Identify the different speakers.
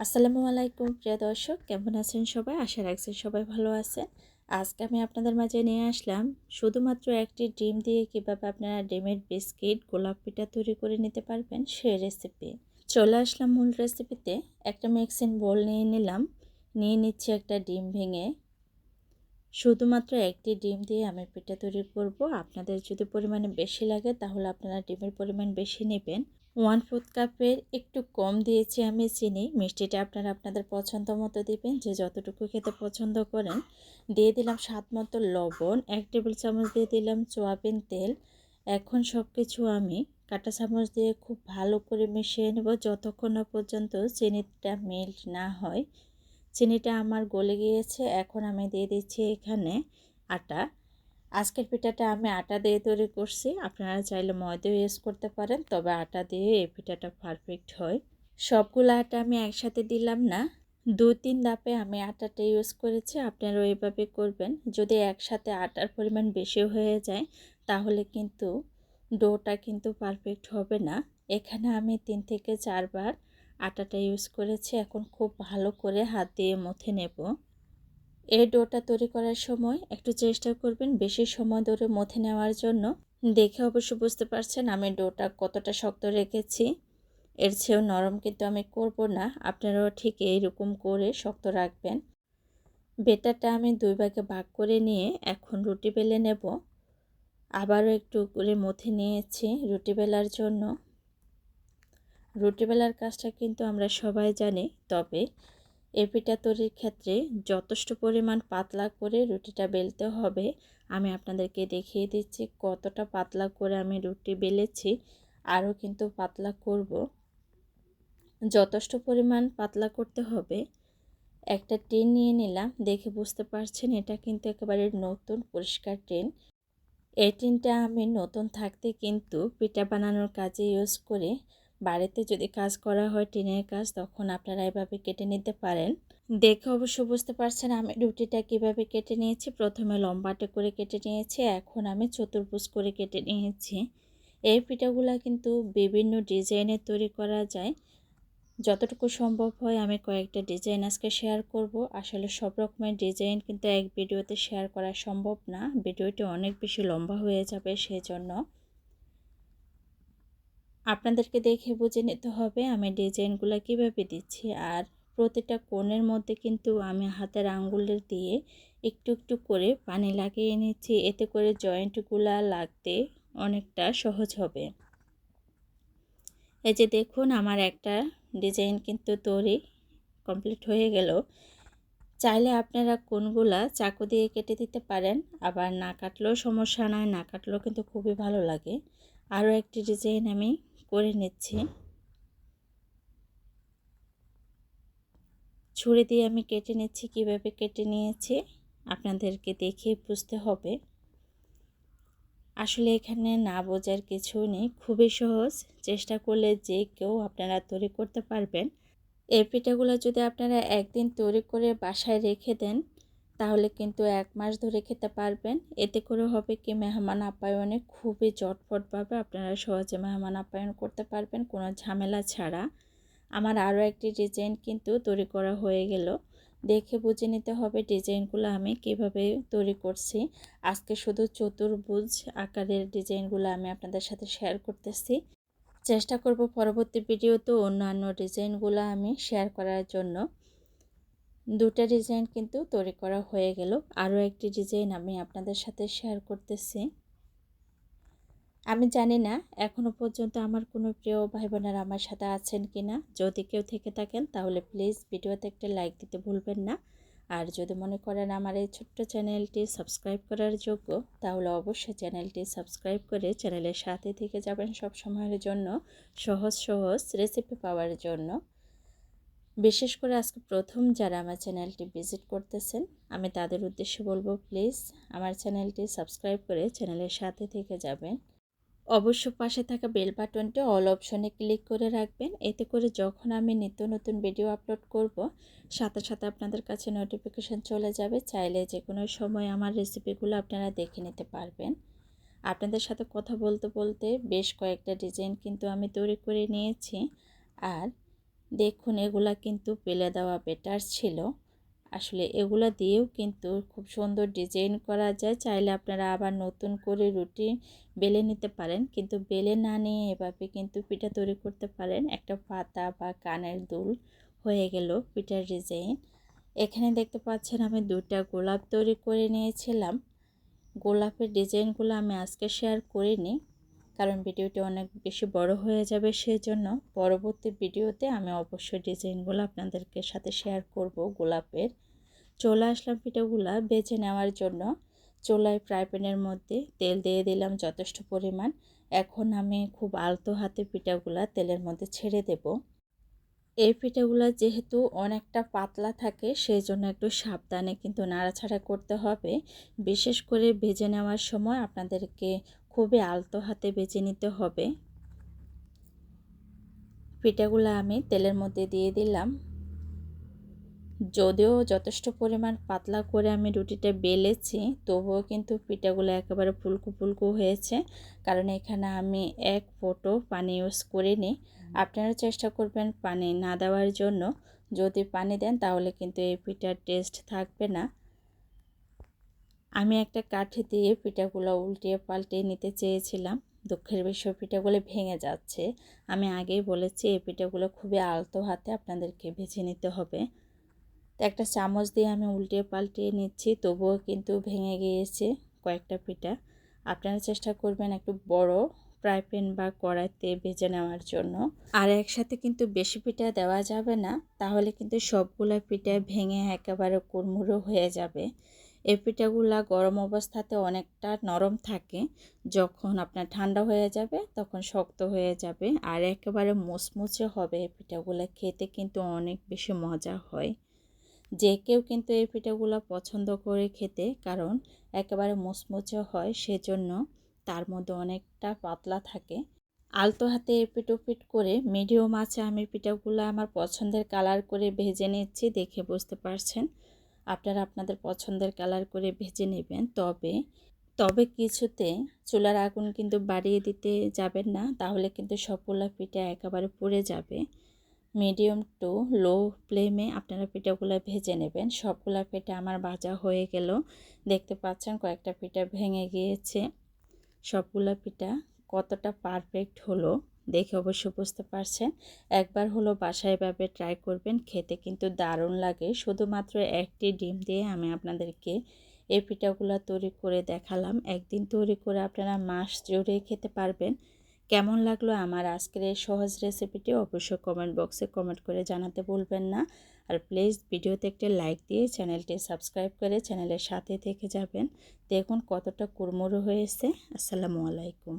Speaker 1: আসসালামু আলাইকুম, প্রিয় দর্শক। কেমন আছেন সবাই? আশা রাখছি সবাই ভালো আছেন। আজকে আমি আপনাদের মাঝে নিয়ে আসলাম শুধুমাত্র একটি ডিম দিয়ে কীভাবে আপনারা ডিমের বিস্কিট, গোলাপ পিঠা তৈরি করে নিতে পারবেন সেই রেসিপি চলে আসলাম মূল রেসিপিতে একটা মিক্সিং বোল নিয়ে নিলাম। নিয়ে নিচ্ছি একটা ডিম ভেঙে। শুধুমাত্র একটি ডিম দিয়ে আমি পিঠা তৈরি করব। আপনাদের যদি পরিমাণে বেশি লাগে তাহলে আপনারা ডিমের পরিমাণ বেশি নেবেন। ওয়ান ফোর্থ কাপের একটু কম দিয়েছি আমি চিনি। মিষ্টিটা আপনারা আপনাদের পছন্দ মতো দিবেন, যে যতটুকু খেতে পছন্দ করেন। দিয়ে দিলাম স্বাদ মতো লবণ, এক টেবিল চামচ দিয়ে দিলাম সোয়াবিন তেল। এখন সব কিছু আমি কাঁটা চামচ দিয়ে খুব ভালো করে মিশিয়ে নেব, যতক্ষণ না পর্যন্ত চিনিটা মেল্ট না হয়। চিনিটা আমার গলে গিয়েছে, এখন আমি দিয়ে দিচ্ছি এখানে আটা। আজকের পিঠাটা আমি আটা দিয়ে তৈরি করছি। আপনারা চাইলে ময়দাও ইউজ করতে পারেন, তবে আটা দিয়ে এই পিঠাটা পারফেক্ট হয়। সবগুলো আটা আমি একসাথে দিলাম না। দু তিন ধাপে আমি আটাটা ইউজ করেছি আপনারা ওইভাবে করবেন। যদি একসাথে আটার পরিমাণ বেশি হয়ে যায়, তাহলে কিন্তু ডোটা কিন্তু পারফেক্ট হবে না। এখানে আমি তিন থেকে চারবার আটাটা ইউজ করেছি, এখন খুব ভালো করে হাত দিয়ে মথে নেব। এই ডোটা তৈরি করার সময় একটু চেষ্টা করবেন বেশি সময় ধরে মথে নেওয়ার জন্য। দেখে অবশ্য বুঝতে পারছেন আমি ডোটা কতটা শক্ত রেখেছি। এর চেয়েও নরম কিন্তু আমি করব না, আপনারাও ঠিক এইরকম করে শক্ত রাখবেন। বেটারটা আমি দুই ভাগে ভাগ করে নিয়ে এখন রুটি বেলে নেব। আবারও একটু করে মথে নিয়েছি রুটি বেলার জন্য। রুটি বেলার কাজটা কিন্তু আমরা সবাই জানি, তবে এই পিঠা তৈরির ক্ষেত্রে যথেষ্ট পরিমাণ পাতলা করে রুটিটা বেলতে হবে। আমি আপনাদেরকে দেখিয়ে দিচ্ছি কতটা পাতলা করে আমি রুটি বেলেছি, আরও কিন্তু পাতলা করব। যথেষ্ট পরিমাণ পাতলা করতে হবে। একটা ট্রেন নিয়ে নিলাম, দেখে বুঝতে পারছেন এটা কিন্তু একেবারে নতুন, পরিষ্কার ট্রেন এই টিনটা আমি নতুন থাকতে কিন্তু পিঠা বানানোর কাজে ইউজ করে। বাড়িতে যদি কাজ করা হয় টিনের কাজ, তখন আপনারা এভাবে কেটে নিতে পারেন। দেখে অবশ্য বুঝতে পারছেন আমি রুটিটা কীভাবে কেটে নিয়েছি। প্রথমে লম্বাটে করে কেটে নিয়েছি, এখন আমি চতুর্ভুজ করে কেটে নিয়েছি। এই পিঠাগুলো কিন্তু বিভিন্ন ডিজাইনের তৈরি করা যায়। যতটুকু সম্ভব হয় আমি কয়েকটা ডিজাইন আজকে শেয়ার করব। আসলে সব রকমের ডিজাইন কিন্তু এক ভিডিওতে শেয়ার করা সম্ভব না। ভিডিওটি অনেক বেশি লম্বা হয়ে যাবে, সেজন্য আপনাদেরকে দেখে বুঝে নিতে হবে আমি ডিজাইনগুলো কীভাবে দিচ্ছি। আর প্রতিটা কোণের মধ্যে কিন্তু আমি হাতের আঙ্গুলের দিয়ে একটু একটু করে পানি লাগিয়ে নিচ্ছি। এতে করে জয়েন্টগুলো লাগতে অনেকটা সহজ হবে। এই যে দেখুন, আমার একটা ডিজাইন কিন্তু তৈরি কমপ্লিট হয়ে গেল। চাইলে আপনারা কোনগুলা চাকু দিয়ে কেটে দিতে পারেন, আবার না কাটলেও সমস্যা নয় না কাটলেও কিন্তু খুবই ভালো লাগে। আরও একটি ডিজাইন আমি করে নিচ্ছি। ছুরি দিয়ে আমি কেটে নিচ্ছি, কীভাবে কেটে নিয়েছি আপনাদেরকে দেখে বুঝতে হবে। আসলে এখানে না বোঝার কিছু নেই, খুবই সহজ। চেষ্টা করলে যে কেউ আপনারা তৈরি করতে পারবেন। এই পিঠাগুলো যদি আপনারা একদিন তৈরি করে বাসায় রেখে দেন তাহলে কিন্তু এক মাস ধরে খেতে পারবেন। এতে করে হবে কি, মেহমান আপ্যায়নে খুবই চটফটভাবে আপনারা সহজে মেহমান আপ্যায়ন করতে পারবেন, কোনো ঝামেলা ছাড়া। আমার আরও একটি ডিজাইন কিন্তু তৈরি করা হয়ে গেল। দেখে বুঝে নিতে হবে ডিজাইনগুলো আমি কীভাবে তৈরি করছি। আজকে শুধু চতুর্ভুজ আকারের ডিজাইনগুলো আমি আপনাদের সাথে শেয়ার করতেছি। চেষ্টা করব পরবর্তী ভিডিওতে অন্যান্য ডিজাইনগুলো আমি শেয়ার করার জন্য। দুটা ডিজাইন কিন্তু তৈরি করা হয়ে গেল। আরও একটি ডিজাইন আমি আপনাদের সাথে শেয়ার করতেছি। আমি জানি না এখনও পর্যন্ত আমার কোনো প্রিয় ভাই বোনেরা আমার সাথে আছেন কি না যদি কেউ থেকে থাকেন তাহলে প্লিজ ভিডিওতে একটা লাইক দিতে ভুলবেন না। আর যদি মনে করেন আমার এই ছোট্ট চ্যানেলটি সাবস্ক্রাইব করার যোগ্য, তাহলে অবশ্যই চ্যানেলটি সাবস্ক্রাইব করে চ্যানেলের সাথে থেকে যাবেন সব সময়ের জন্য, সহজ সহজ রেসিপি পাওয়ার জন্য। বিশেষ করে আজকে প্রথম যারা আমার চ্যানেলটি ভিজিট করতেছেন, আমি তাদের উদ্দেশ্যে বলব, প্লিজ আমার চ্যানেলটি সাবস্ক্রাইব করে চ্যানেলের সাথে থেকে যাবেন। অবশ্য পাশে থাকা বেল বাটনটি অল অপশনে ক্লিক করে রাখবেন। এতে করে যখন আমি নিত্য নতুন ভিডিও আপলোড করব, সাথে সাথে আপনাদের কাছে নোটিফিকেশান চলে যাবে। চাইলে যে কোনো সময় আমার রেসিপিগুলো আপনারা দেখে নিতে পারবেন। আপনাদের সাথে কথা বলতে বলতে বেশ কয়েকটা ডিজাইন কিন্তু আমি তৈরি করে নিয়েছি। আর দেখুন, এগুলা কিন্তু পেলে দেওয়া বেটার ছিল। আসলে এগুলা দিয়েও কিন্তু খুব সুন্দর ডিজাইন করা যায়। চাইলে আপনারা আবার নতুন করে রুটি বেলে নিতে পারেন। কিন্তু বেলে না নিয়ে এভাবে কিন্তু পিঠা তৈরি করতে পারেন। একটা পাতা বা কানের দুল হয়ে গেল পিঠার ডিজাইন এখানে দেখতে পাচ্ছেন আমি দুটা গোলাপ তৈরি করে নিয়েছিলাম। গোলাপের ডিজাইনগুলো আমি আজকে শেয়ার করিনি। কারণ ভিডিওটি অনেক বেশি বড় হয়ে যাবে সেই জন্য পরবর্তী ভিডিওতে আমি অবশ্যই ডিজাইনগুলো আপনাদেরকে সাথে শেয়ার করব গোলাপের। চলে আসলাম পিঠাগুলা বেছে নেওয়ার জন্য। চোলায় ফ্রাই প্যানের মধ্যে তেল দিয়ে দিলাম যথেষ্ট পরিমাণ। এখন আমি খুব আলতো হাতে পিঠাগুলা তেলের মধ্যে ছেড়ে দেব। এই পিঠাগুলো যেহেতু অনেকটা পাতলা থাকে সেই জন্য একটু সাবধানে কিন্তু নাড়াছাড়া করতে হবে। বিশেষ করে ভেজে নেওয়ার সময় আপনাদেরকে খুবই আলতো হাতে বেছে নিতে হবে। পিঠাগুলো আমি তেলের মধ্যে দিয়ে দিলাম। যদিও যথেষ্ট পরিমাণ পাতলা করে আমি রুটিটা বেলেছি, তবুও কিন্তু পিঠাগুলো একেবারে ফুলকু ফুলকু হয়েছে। কারণ এখানে আমি এক ফোটো পানি ইউজ করিনি। আপনারা চেষ্টা করবেন পানি না দেওয়ার জন্য। যদি পানি দেন তাহলে কিন্তু এই পিঠার টেস্ট থাকবে না। আমি একটা কাঠি দিয়ে পিঠাগুলো উল্টিয়ে পাল্টে নিতে চেয়েছিলাম। দুঃখের বিষয়, পিঠাগুলো ভেঙে যাচ্ছে। আমি আগেই বলেছি, এই পিঠাগুলো খুবই আলতো হাতে আপনাদেরকে ভেজে নিতে হবে। তো একটা চামচ দিয়ে আমি উল্টে পাল্টিয়ে নিচ্ছি, তবুও কিন্তু ভেঙে গিয়েছে কয়েকটা পিঠা। আপনারা চেষ্টা করবেন একটু বড় ফ্রাই প্যান বা কড়াইতে ভেজে নেওয়ার জন্য। আর একসাথে কিন্তু বেশি পিঠা দেওয়া যাবে না, তাহলে কিন্তু সবগুলো পিঠা ভেঙে একেবারে কুড়মুড়ো হয়ে যাবে। এই পিঠাগুলা গরম অবস্থাতে অনেকটা নরম থাকে। যখন আপনার ঠান্ডা হয়ে যাবে, তখন শক্ত হয়ে যাবে আর একেবারে মুচমুচে হবে এই পিঠাগুলো খেতে কিন্তু অনেক বেশি মজা হয়। যে কেউ কিন্তু এই পিঠাগুলো পছন্দ করে খেতে, কারণ একেবারে মুচমুচে হয় সেজন্য তার মধ্যে অনেকটা পাতলা থাকে। আলতো হাতে এপিট ওপিট করে মিডিয়াম আছে আমি পিঠাগুলো আমার পছন্দের কালার করে ভেজে নিচ্ছি, দেখে বুঝতে পারছেন। আপনারা আপনাদের পছন্দের কালার করে ভেজে নেবেন। তবে তবে কিছুতে চুলার আগুন কিন্তু বাড়িয়ে দিতে যাবেন না, তাহলে কিন্তু সবগুলা পিঠা একেবারে পুড়ে যাবে। মিডিয়াম টু লো ফ্লেমে আপনারা পিঠাগুলো ভেজে নেবেন। সবগুলা পিঠা আমার ভাজা হয়ে গেল। দেখতে পাচ্ছেন কয়েকটা পিঠা ভেঙে গিয়েছে। সবগুলা পিঠা কতটা পারফেক্ট হলো। দেখে অবশ্য বুঝতে পারছেন। একবার হলো বাসায় এভাবে ট্রাই করবেন, খেতে কিন্তু দারুণ লাগে। শুধুমাত্র একটি ডিম দিয়ে আমি আপনাদেরকে এই পিঠাগুলো তৈরি করে দেখালাম। একদিন তৈরি করে আপনারা মাস জুড়ে খেতে পারবেন। কেমন লাগল আমার আজকের এই সহজ রেসিপিটি অবশ্যই কমেন্ট বক্সে কমেন্ট করে জানাতে ভুলবেন না। আর প্লিজ ভিডিওতে একটা লাইক দিয়ে চ্যানেলটি সাবস্ক্রাইব করে চ্যানেলের সাথে থেকে যাবেন। দেখুন কতটা কুরমুরু হয়েছে। আসসালামু আলাইকুম।